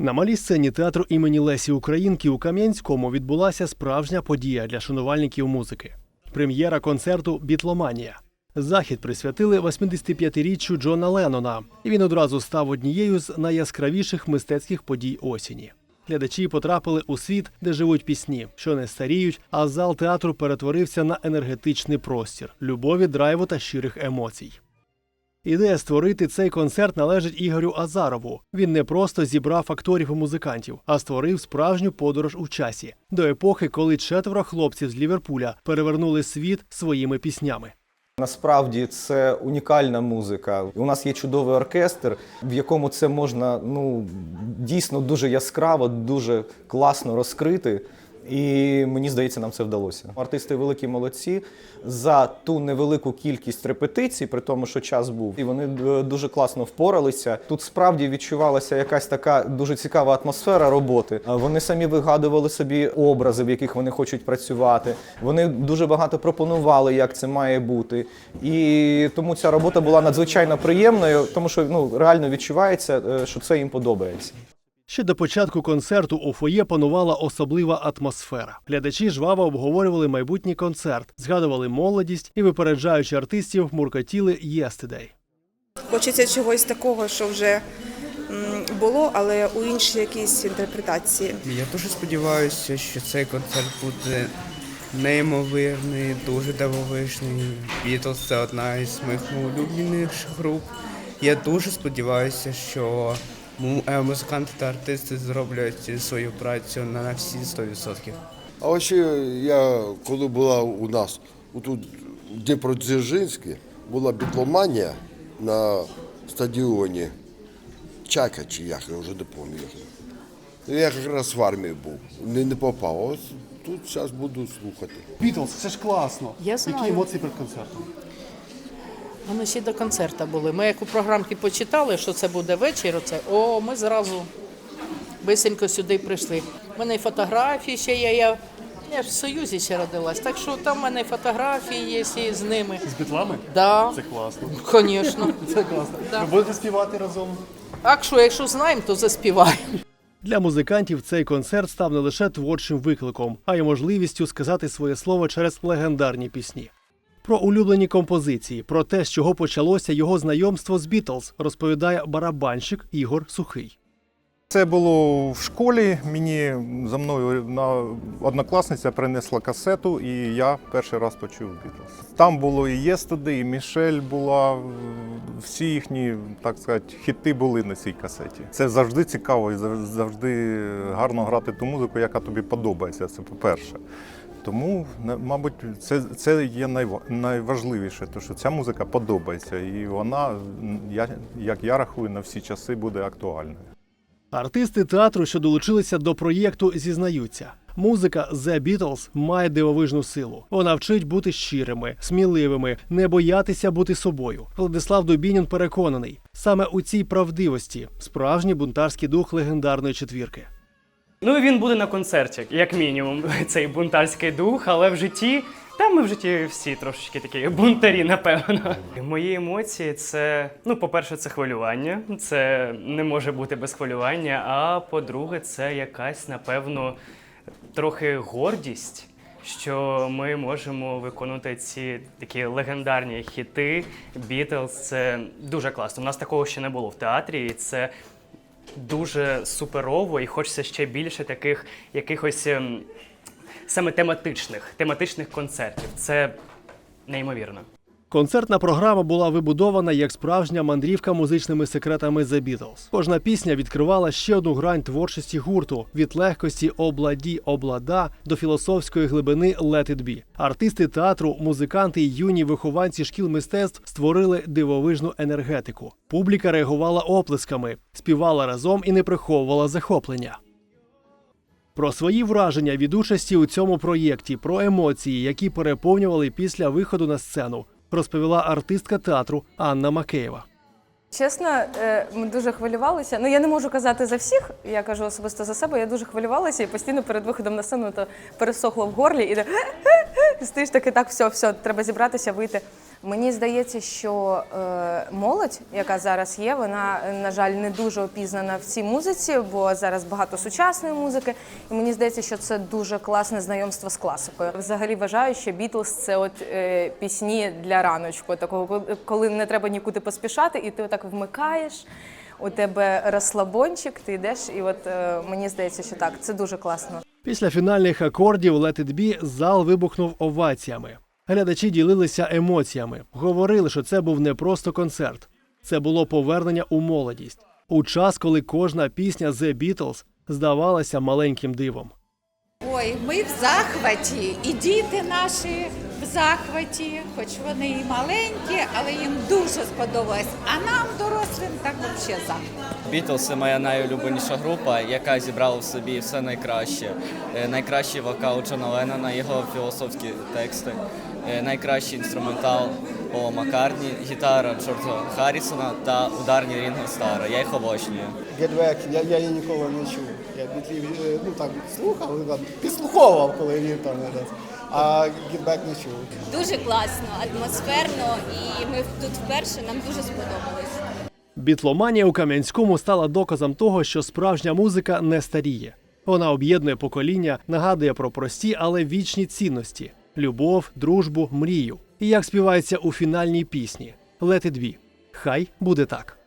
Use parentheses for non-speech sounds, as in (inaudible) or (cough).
На малій сцені театру імені Лесі Українки у Кам'янському відбулася справжня подія для шанувальників музики. Прем'єра концерту Бітломанія. Захід присвятили 85-річчю Джона Леннона, і він одразу став однією з найяскравіших мистецьких подій осені. Глядачі потрапили у світ, де живуть пісні, що не старіють, а зал театру перетворився на енергетичний простір любові, драйву та щирих емоцій. Ідея створити цей концерт належить Ігорю Азарову. Він не просто зібрав акторів і музикантів, а створив справжню подорож у часі до епохи, коли четверо хлопців з Ліверпуля перевернули світ своїми піснями. Насправді це унікальна музика. У нас є чудовий оркестр, в якому це можна ну дійсно дуже яскраво, дуже класно розкрити. І мені здається, нам це вдалося. Артисти великі молодці за ту невелику кількість репетицій, при тому, що час був, і вони е, дуже класно впоралися. Тут справді відчувалася якась така дуже цікава атмосфера роботи. Вони самі вигадували собі образи, в яких вони хочуть працювати. Вони дуже багато пропонували, як це має бути. І тому ця робота була надзвичайно приємною, тому що ну реально відчувається, е, що це їм подобається. Ще до початку концерту у фоє панувала особлива атмосфера. Глядачі жваво обговорювали майбутній концерт, згадували молодість і, випереджаючи артистів, муркотіли «Yesterday». Хочеться чогось такого, що вже було, але у іншій якійсь інтерпретації. Я дуже сподіваюся, що цей концерт буде неймовірний, дуже дивовижний. Бітлз це одна із моїх улюбленіших груп. Я дуже сподіваюся, що музиканти та артисти зроблять свою працю на всі 100%. А вообще, я коли була у нас тут в Дніпродзержинську, була бітломанія на стадіоні Чайка чи як, я вже не пам'ятаю. Я якраз в армії був, не, не попав. Ось тут зараз буду слухати. Бітлз, це ж класно. Я знаю. Які емоції перед концертом? Вони ще до концерту були. Ми як у програмці почитали, що це буде вечір, оце, о, ми зразу бисенько сюди прийшли. У мене і фотографії ще є. Я, я ж в Союзі ще родилась, так що там в мене фотографії є і з ними. З бітлами? Да, Це класно. звісно. (laughs) Це класно. Да. Ви будете співати разом? Так що, якщо знаємо, то заспіваємо. Для музикантів цей концерт став не лише творчим викликом, а й можливістю сказати своє слово через легендарні пісні. Про улюблені композиції, про те, з чого почалося його знайомство з Бітлз, розповідає барабанщик Ігор Сухий. Це було в школі. Мені за мною однокласниця принесла касету, і я перший раз почув Бітлз. Там було і Yesterday, і Мішель була. Всі їхні, так сказати, хіти були на цій касеті. Це завжди цікаво і завжди гарно грати ту музику, яка тобі подобається. Це по-перше. Тому, мабуть, це, це є найва- найважливіше, тому що ця музика подобається, і вона, я, як я рахую, на всі часи буде актуальною. Артисти театру, що долучилися до проєкту, зізнаються. Музика The Beatles має дивовижну силу. Вона вчить бути щирими, сміливими, не боятися бути собою. Владислав Дубінін переконаний, саме у цій правдивості справжній бунтарський дух легендарної четвірки. Ну він буде на концерті, як мінімум, (laughs) цей бунтарський дух, але в житті. Та ми в житті всі трошечки такі бунтарі, напевно. Мої емоції це, ну, по-перше, це хвилювання. Це не може бути без хвилювання. А по-друге, це якась, напевно, трохи гордість, що ми можемо виконувати ці такі легендарні хіти. Бітлз це дуже класно. У нас такого ще не було в театрі, і це дуже суперово, і хочеться ще більше таких якихось ем, саме тематичних, тематичних концертів. Це неймовірно. Концертна програма була вибудована як справжня мандрівка музичними секретами The Beatles. Кожна пісня відкривала ще одну грань творчості гурту від легкості обладі облада до філософської глибини Let It Be. Артисти театру, музиканти й юні вихованці шкіл мистецтв створили дивовижну енергетику. Публіка реагувала оплесками, співала разом і не приховувала захоплення. Про свої враження від участі у цьому проєкті, про емоції, які переповнювали після виходу на сцену, розповіла артистка театру Анна Макеєва. Чесно, е, ми дуже хвилювалися. Ну я не можу казати за всіх, я кажу особисто за себе. Я дуже хвилювалася і постійно перед виходом на сцену то пересохло в горлі і так, стоїш таки, так, все, все, треба зібратися, вийти. Мені здається, що е, молодь, яка зараз є, вона, на жаль, не дуже опізнана в цій музиці, бо зараз багато сучасної музики. І мені здається, що це дуже класне знайомство з класикою. Взагалі вважаю, що Бітлз це от е, пісні для раночку, такого коли не треба нікуди поспішати, і ти отак вмикаєш. У тебе розслабончик, ти йдеш, і от е, мені здається, що так, це дуже класно. Після фінальних акордів Let It Be зал вибухнув оваціями. Глядачі ділилися емоціями, говорили, що це був не просто концерт, це було повернення у молодість у час, коли кожна пісня The Beatles здавалася маленьким дивом. Ой, ми в захваті, і діти наші захваті, хоч вони і маленькі, але їм дуже сподобалось. А нам, дорослим, так взагалі захват. Бітлз це моя найулюбленіша група, яка зібрала в собі все найкраще. Е, Найкращий вокал Джона Леннона, його філософські тексти, е, найкращий інструментал Пола Маккартні, гітара Джорджа Харрісона та ударні Рінго Стара. Я їх обожнюю. Back, я, я її ніколи не чув. Я бітлів е, ну, так, слухав, підслуховував, коли він там. А Get не чув. Дуже класно, атмосферно, і ми тут вперше нам дуже сподобалось. Бітломанія у Кам'янському стала доказом того, що справжня музика не старіє. Вона об'єднує покоління, нагадує про прості, але вічні цінності: любов, дружбу, мрію. І як співається у фінальній пісні Let it be. Хай буде так.